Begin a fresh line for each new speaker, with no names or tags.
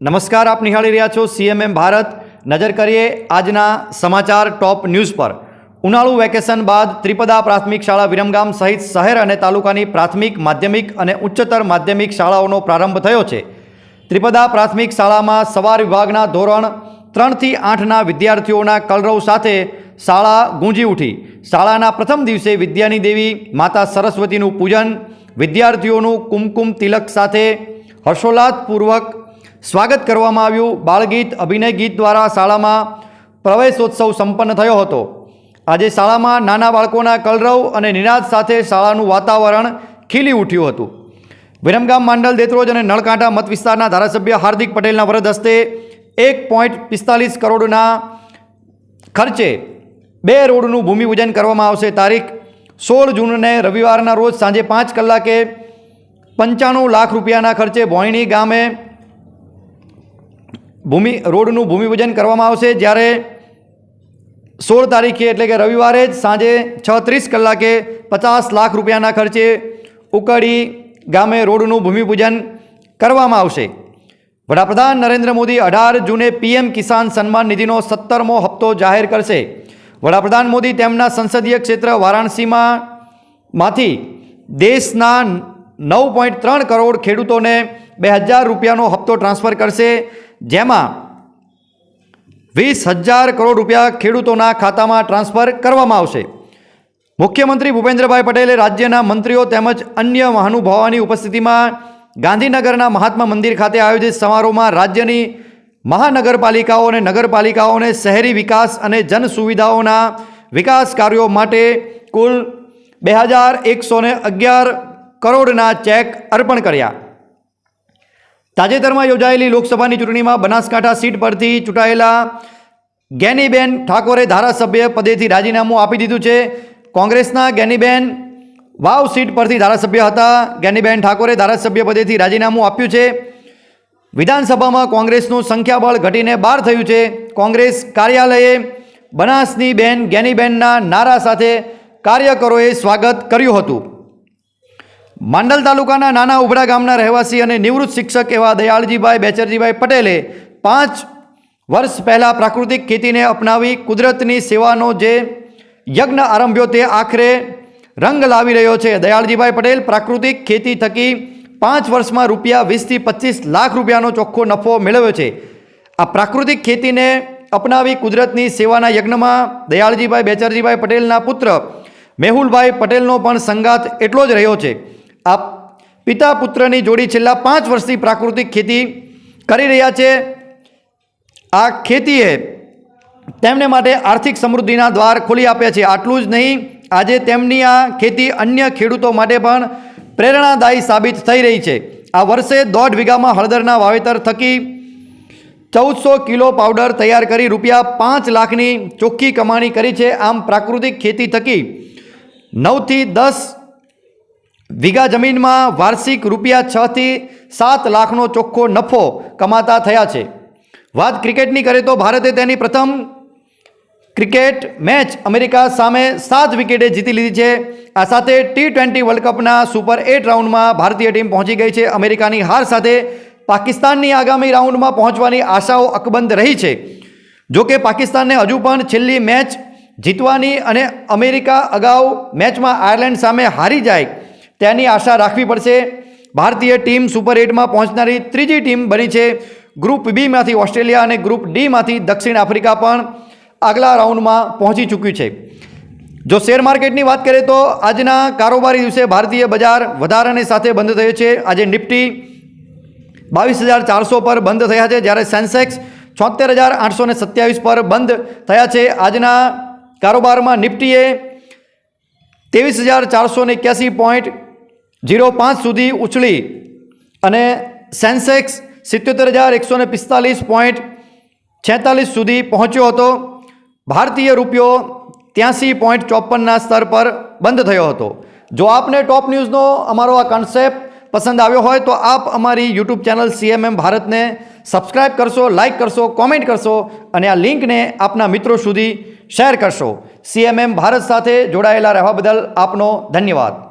નમસ્કાર, આપ નિહાળી રહ્યા છો સીએમએમ ભારત. નજર કરીએ આજના સમાચાર ટોપ ન્યૂઝ પર. ઉનાળુ વેકેશન બાદ ત્રિપદા પ્રાથમિક શાળા વિરમગામ સહિત શહેર અને તાલુકાની પ્રાથમિક, માધ્યમિક અને ઉચ્ચતર માધ્યમિક શાળાઓનો પ્રારંભ થયો છે. ત્રિપદા પ્રાથમિક શાળામાં સવાર વિભાગના ધોરણ ત્રણથી આઠના વિદ્યાર્થીઓના કલરવ સાથે શાળા ગુંજી ઉઠી. શાળાના પ્રથમ દિવસે વિદ્યાની દેવી માતા સરસ્વતીનું પૂજન, વિદ્યાર્થીઓનું કુમકુમ તિલક સાથે હર્ષોલ્લાસપૂર્વક સ્વાગત કરવામાં આવ્યું. બાળગીત, અભિનય ગીત દ્વારા શાળામાં પ્રવેશોત્સવ સંપન્ન થયો હતો. આજે શાળામાં નાના બાળકોના કલરવ અને નિનાદ સાથે શાળાનું વાતાવરણ ખીલી ઉઠ્યું હતું. વિરમગામ માંડલ, દેત્રોજ અને નળકાંઠા મત વિસ્તારના ધારાસભ્ય હાર્દિક પટેલના વરદ હસ્તે એક પોઈન્ટ પિસ્તાલીસ કરોડના ખર્ચે બે રોડનું ભૂમિપૂજન કરવામાં આવશે. તારીખ સોળ જૂનને રવિવારના રોજ સાંજે પાંચ કલાકે પંચાણું લાખ રૂપિયાના ખર્ચે ભોયણી ગામે ભૂમિ, રોડનું ભૂમિપૂજન કરવામાં આવશે જ્યારે સોળ તારીખે એટલે કે રવિવારે જ સાંજે છ ત્રીસ કલાકે પચાસ લાખ રૂપિયાના ખર્ચે ઉકડી ગામે રોડનું ભૂમિપૂજન કરવામાં આવશે. વડાપ્રધાન નરેન્દ્ર મોદી અઢાર જૂને પીએમ કિસાન સન્માન નિધિનો સત્તરમો હપ્તો જાહેર કરશે. વડાપ્રધાન મોદી તેમના સંસદીય ક્ષેત્ર વારાણસીમાં દેશના નવ પોઈન્ટ ત્રણ કરોડ ખેડૂતોને બે હજાર રૂપિયાનો હપ્તો ટ્રાન્સફર કરશે. જેમાં વીસ હજાર કરોડ રૂપિયા ખેડૂતોના ખાતામાં ટ્રાન્સફર કરવામાં આવશે. મુખ્યમંત્રી ભૂપેન્દ્રભાઈ પટેલે રાજ્યના મંત્રીઓ તેમજ અન્ય મહાનુભાવોની ઉપસ્થિતિમાં ગાંધીનગરના મહાત્મા મંદિર ખાતે આયોજિત સમારોહમાં રાજ્યની મહાનગરપાલિકાઓ અને નગરપાલિકાઓને શહેરી વિકાસ અને જન સુવિધાઓના વિકાસ કાર્યો માટે કુલ બે હજાર એકસો અગિયાર કરોડના ચેક અર્પણ કર્યા. તાજેતરમાં યોજાયેલી લોકસભાની ચૂંટણીમાં બનાસકાંઠા સીટ પરથી ચૂંટાયેલા ગેનીબેન ઠાકોરે ધારાસભ્ય પદેથી રાજીનામું આપી દીધું છે. કોંગ્રેસના ગેનીબેન વાવ સીટ પરથી ધારાસભ્ય હતા. ગેનીબેન ઠાકોરે ધારાસભ્ય પદેથી રાજીનામું આપ્યું છે. વિધાનસભામાં કોંગ્રેસનું સંખ્યાબળ ઘટીને બાર થયું છે. કોંગ્રેસ કાર્યાલયે બનાસની બેન ગેનીબેનના નારા સાથે કાર્યકરોએ સ્વાગત કર્યું હતું. માંડલ તાલુકાના નાના ઉભડા ગામના રહેવાસી અને નિવૃત્ત શિક્ષક એવા દયાળજીભાઈ બેચરજીભાઈ પટેલે પાંચ વર્ષ પહેલાં પ્રાકૃતિક ખેતીને અપનાવી કુદરતની સેવાનો જે યજ્ઞ આરંભ્યો તે આખરે રંગ લાવી રહ્યો છે. દયાળજીભાઈ પટેલ પ્રાકૃતિક ખેતી થકી પાંચ વર્ષમાં રૂપિયા વીસથી પચીસ લાખ રૂપિયાનો ચોખ્ખો નફો મેળવ્યો છે. આ પ્રાકૃતિક ખેતીને અપનાવી કુદરતની સેવાના યજ્ઞમાં દયાળજીભાઈ બેચરજીભાઈ પટેલના પુત્ર મેહુલભાઈ પટેલનો પણ સંગાત એટલો જ રહ્યો છે. આ પિતા પુત્રની જોડી છેલ્લા પાંચ વર્ષથી પ્રાકૃતિક ખેતી કરી રહ્યા છે. આ ખેતીએ તેમને માટે આર્થિક સમૃદ્ધિના દ્વાર ખોલી આપ્યા છે. આટલું જ નહીં, આજે તેમની આ ખેતી અન્ય ખેડૂતો માટે પણ પ્રેરણાદાયી સાબિત થઈ રહી છે. આ વર્ષે દોઢ વીઘામાં હળદરના વાવેતર થકી ચૌદસો કિલો પાવડર તૈયાર કરી રૂપિયા પાંચ લાખની ચોખ્ખી કમાણી કરી છે. આમ પ્રાકૃતિક ખેતી થકી નવથી દસ વીઘા જમીનમાં વાર્ષિક રૂપિયા છથી સાત લાખનો ચોખ્ખો નફો કમાતા થયા છે. વાત ક્રિકેટની કરે તો ભારતે તેની પ્રથમ ક્રિકેટ મેચ અમેરિકા સામે સાત વિકેટે જીતી લીધી છે. આ સાથે ટી ટ્વેન્ટી વર્લ્ડ કપના સુપર એટ રાઉન્ડમાં ભારતીય ટીમ પહોંચી ગઈ છે. અમેરિકાની હાર સાથે પાકિસ્તાનની આગામી રાઉન્ડમાં પહોંચવાની આશાઓ અકબંધ રહી છે. જોકે પાકિસ્તાનને હજુ પણ છેલ્લી મેચ જીતવાની અને અમેરિકા અગાઉ મેચમાં આયર્લેન્ડ સામે હારી જાય તેની આશા રાખવી પડશે. ભારતીય ટીમ સુપર એટમાં પહોંચનારી ત્રીજી ટીમ બની છે. ગ્રુપ બીમાંથી ઓસ્ટ્રેલિયા અને ગ્રુપ ડીમાંથી દક્ષિણ આફ્રિકા પણ આગલા રાઉન્ડમાં પહોંચી ચૂક્યું છે. જો શેર માર્કેટની વાત કરીએ તો આજના કારોબારી દિવસે ભારતીય બજાર વધારાની સાથે બંધ થયો છે. આજે નિફ્ટી બાવીસ હજાર ચારસો પર બંધ થયા છે, જ્યારે સેન્સેક્સ છોતેર હજાર આઠસો ને સત્યાવીસ પર બંધ થયા છે. આજના કારોબારમાં નિફ્ટીએ ત્રેવીસ હજાર ચારસો ને એક્યાસી પોઈન્ટ જીરો પાંચ સુધી ઉછળી અને સેન્સેક્સ સિત્યોતેર હજાર એકસો ને પિસ્તાલીસ પોઈન્ટ છેતાલીસ સુધી પહોંચ્યો હતો. ભારતીય રૂપિયો ત્યાંસી પોઈન્ટ ચોપનના સ્તર પર બંધ થયો હતો. જો આપને ટોપ ન્યૂઝનો અમારો આ કન્સેપ્ટ પસંદ આવ્યો હોય તો આપ અમારી યુટ્યુબ ચેનલ સીએમએમ ભારતને સબસ્ક્રાઇબ કરશો, લાઇક કરશો, કોમેન્ટ કરશો અને આ લિંકને આપના મિત્રો સુધી શેર કરશો. સીએમએમ ભારત સાથે જોડાયેલા રહેવા બદલ આપનો ધન્યવાદ.